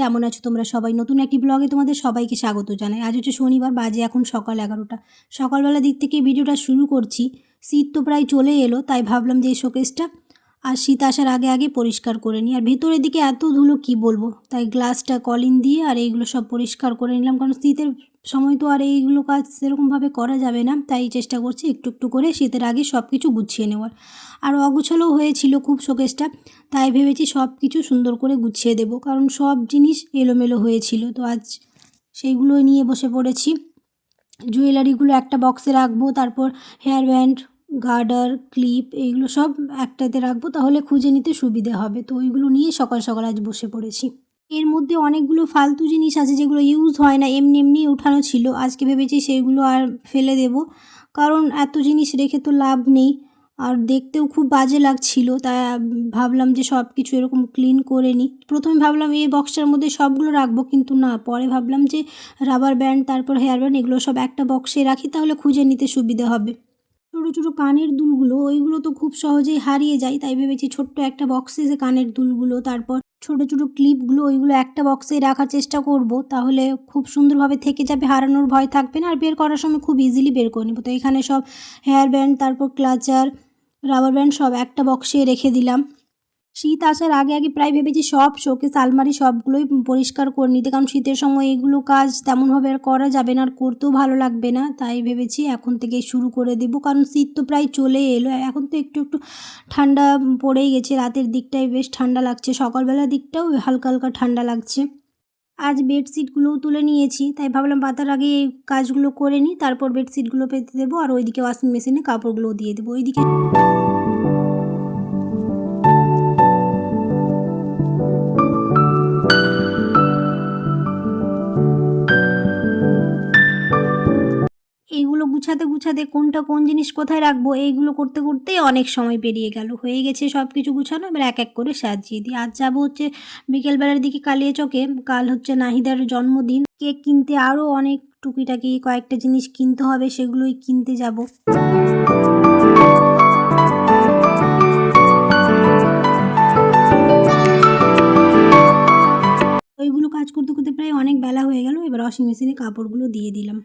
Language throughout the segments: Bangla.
কেমন আছো তোমরা সবাই? নতুন একটি ব্লগে তোমাদের সবাইকে স্বাগত জানাই। আজ হচ্ছে শনিবার, বাজে এখন সকাল এগারোটা। সকালবেলা দিক থেকে ভিডিওটা শুরু করছি। শীত তো প্রায় চলে এলো, তাই ভাবলাম যে এই শোকেসটা আর শীত আসার আগে আগে পরিষ্কার করে নিই। আর ভেতরের দিকে এত ধুলো, কি বলব? তাই গ্লাসটা কলিন দিয়ে আর এইগুলো সব পরিষ্কার করে নিলাম, কারণ শীতের সময় তো আর এইগুলো কাজ সেরকমভাবে করা যাবে না, তাই চেষ্টা করছি একটু একটু করে শীতের আগে সব কিছু গুছিয়ে নেওয়ার। আর অগুছালো হয়েছিল খুব শোকেসটা, তাই ভেবেছি সব কিছু সুন্দর করে গুছিয়ে দেব, কারণ সব জিনিস এলোমেলো হয়েছিল। তো আজ সেইগুলো নিয়ে বসে পড়েছি। জুয়েলারিগুলো একটা বক্সে রাখব, তারপর হেয়ার ব্যান্ড, গার্ডার, ক্লিপ এইগুলো সব একটাতে রাখব, তাহলে খুঁজে নিতে সুবিধে হবে। তো ওইগুলো নিয়ে সকাল সকাল আজ বসে পড়েছি। এর মধ্যে অনেকগুলো ফালতু জিনিস আছে যেগুলো ইউজ হয় না, এমনি এমনি উঠানো ছিল। আজকে ভেবেছি সেইগুলো আর ফেলে দেব। কারণ এত জিনিস রেখে তো লাভ নেই। আর দেখতেও খুব বাজে লাগছিল, তা ভাবলাম যে সব কিছু এরকম ক্লিন করে নিই। প্রথমে ভাবলাম এই বক্সটার মধ্যে সবগুলো রাখব, কিন্তু না। পরে ভাবলাম যে রাবার ব্যান্ড তারপর হেয়ার ব্যান্ড এগুলো সব একটা বক্সে রাখি, তাহলে খুঁজে নিতে সুবিধা হবে। ছোটো ছোটো কানের দুলগুলো, ওইগুলো তো খুব সহজেই হারিয়ে যায়, তাই ভেবেছি ছোট্ট একটা বক্সে যে কানের দুলগুলো, তারপর ছোটো ছোট ক্লিপগুলো ওইগুলো একটা বক্সেই রাখার চেষ্টা করব, তাহলে খুব সুন্দরভাবে থেকে যাবে, হারানোর ভয় থাকবে না। আর বের করার সময় খুব ইজিলি বের করে নেব। তো এখানে সব হেয়ার ব্যান্ড তারপর ক্লাচার রাবার ব্যান্ড সব একটা বক্সে রেখে দিলাম। শীত আসার আগে আগে প্রায় ভেবেছি সব শোকেস, আলমারি সবগুলোই পরিষ্কার করে নিতে। কারণ শীতের সময় এগুলো কাজ তেমনভাবে আর করা যাবে না, আর করতেও ভালো লাগবে না। তাই ভেবেছি এখন থেকেই শুরু করে দেব। কারণ শীত তো প্রায় চলে এলো। এখন তো একটু একটু ঠান্ডা পড়েই গেছে। রাতের দিকটাই বেশ ঠান্ডা লাগছে। সকালবেলার দিকটাও হালকা হালকা ঠান্ডা লাগছে। আজ বেডশিটগুলোও তুলে নিয়েছি। তাই ভাবলাম পাতার আগে এই কাজগুলো করে নিই। তারপর বেডশিটগুলো পেতে দেবো। আর ওইদিকে ওয়াশিং মেশিনে কাপড়গুলো দিয়ে দেবো। ওইদিকে গুছাতে গুছাতে কোনটা কোন জিনিস কোথায় রাখব, এইগুলো করতে করতেই অনেক সময় পেরিয়ে গেল। হয়ে গেছে সব কিছু গুছানো, এবার এক এক করে সাজিয়ে দিই। আজ যাব হচ্ছে বিকেলবেলার দিকে কালিয়া চকে, কাল হচ্ছে নাহিদার জন্মদিন। কেক কিনতে আরও অনেক টুকিটাকি কয়েকটা জিনিস কিনতে হবে, সেগুলোই কিনতে যাব। ওইগুলো কাজ করতে করতে প্রায় অনেক বেলা হয়ে গেল, এবার ওয়াশিং মেশিনে কাপড়গুলো দিয়ে দিলাম।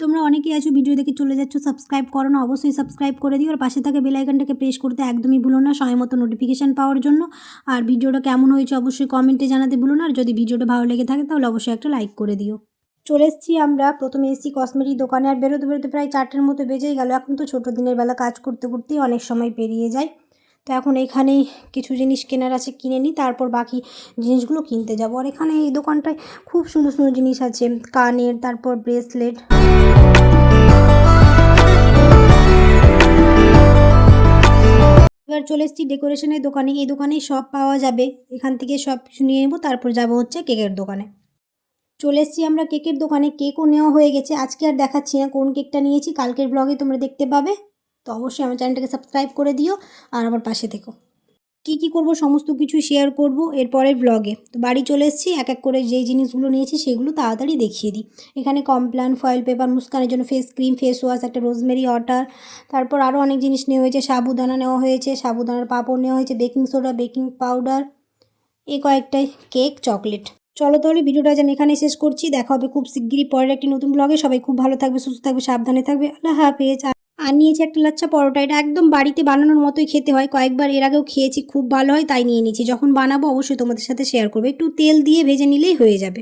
তোমরা অনেকেই আছো, ভিডিও দেখে চলে যাচ্ছ সাবস্ক্রাইব করো না, অবশ্যই সাবস্ক্রাইব করে দিও, আর পাশে থাকা বেলাইকনটাকে প্রেস করতে একদমই ভুলো না, সময় মতো নোটিফিকেশান পাওয়ার জন্য। আর ভিডিওটা কেমন হয়েছে অবশ্যই কমেন্টে জানাতে ভুলো না, আর যদি ভিডিওটা ভালো লেগে থাকে তাহলে অবশ্যই একটা লাইক করে দিও। চলে এসেছি আমরা, প্রথমে এসি কসমেটিক দোকানে, আর বেরোতে বেরোতে প্রায় চারটের মতো বেজেই গেল। এখন তো ছোটো দিনের বেলা কাজ করতে করতেই অনেক সময় পেরিয়ে যায়। তো এখন এইখানেই কিছু জিনিস কেনার আছে, কিনে নিই, তারপর বাকি জিনিসগুলো কিনতে যাব। আর এখানে এই দোকানটায় খুব সুন্দর সুন্দর জিনিস আছে, কানের, তারপর ব্রেসলেট এবার চলে এসেছি ডেকোরেশনের দোকানে। এই দোকানেই সব পাওয়া যাবে। এখান থেকে সব কিছু নিয়ে নেব, তারপর যাব হচ্ছে কেকের দোকানে। চলে এসেছি আমরা কেকের দোকানে। কেকও নেওয়া হয়ে গেছে। আজকে আর দেখাচ্ছি না কোন কেকটা নিয়েছি। কালকের ব্লগে তোমরা দেখতে পাবে। তো অবশ্যই আমার চ্যানেলটাকে সাবস্ক্রাইব করে দিও আর আমার পাশে থেকো। কী কী করব, সমস্ত কিছু শেয়ার করব এরপরের ব্লগে তো বাড়ি চলে এসেছি, এক এক করে যেই জিনিসগুলো নিয়েছি সেগুলো তাড়াতাড়ি দেখিয়ে দিই। এখানে কমপ্লান ফয়েল পেপার মুস্কানের জন্য ফেস ক্রিম ফেস ওয়াশ একটা রোজমেরি ওয়াটার তারপর আরও অনেক জিনিস নেওয়া হয়েছে, সাবুদানা নেওয়া হয়েছে, সাবুদানার পাঁপড় নেওয়া হয়েছে বেকিং সোডা বেকিং পাউডার এই কয়েকটাই কেক চকলেট চলো তাহলে ভিডিওটা আজ আমি এখানে শেষ করছি, দেখা হবে খুব শিগগিরই পরের একটি নতুন ব্লগে সবাই খুব ভালো থাকবে, সুস্থ থাকবে, সাবধানে থাকবে। আল্লাহ হাফেজ। আর নিয়েছি একটা লাচ্ছা পরোটা। এটা একদম বাড়িতে বানানোর মতোই খেতে হয়। কয়েকবার এর আগেও খেয়েছি, খুব ভালো হয়, তাই নিয়ে নিয়েছি। যখন বানাবো অবশ্যই তোমাদের সাথে শেয়ার করব। একটু তেল দিয়ে ভেজে নিলেই হয়ে যাবে।